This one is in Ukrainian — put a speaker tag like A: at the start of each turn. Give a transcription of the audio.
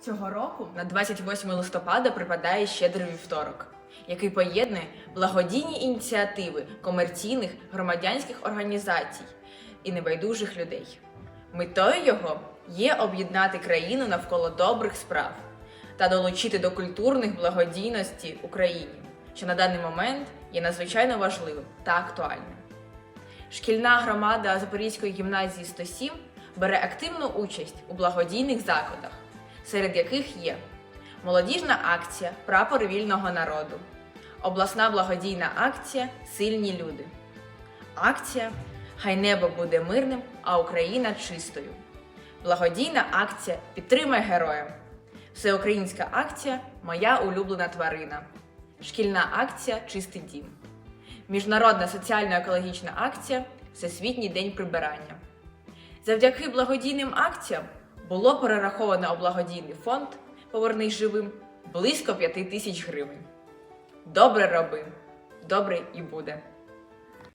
A: Цього року на 28 листопада припадає щедрий вівторок, який поєднує благодійні ініціативи комерційних громадянських організацій і небайдужих людей. Метою його є об'єднати країну навколо добрих справ та долучити до культурних благодійності Україні, що на даний момент є надзвичайно важливим та актуальним. Шкільна громада Запорізької гімназії 107 бере активну участь у благодійних заходах, серед яких є молодіжна акція Прапор вільного народу, обласна благодійна акція Сильні люди, акція Хай небо буде мирним, а Україна чистою. Благодійна акція Підтримай героя. Всеукраїнська акція Моя улюблена тварина. Шкільна акція Чистий дім. Міжнародна соціально-екологічна акція Всесвітній день прибирання. Завдяки благодійним акціям було перераховано у благодійний фонд Повернись живим близько 5 тисяч гривень. Добре роби, добре і буде.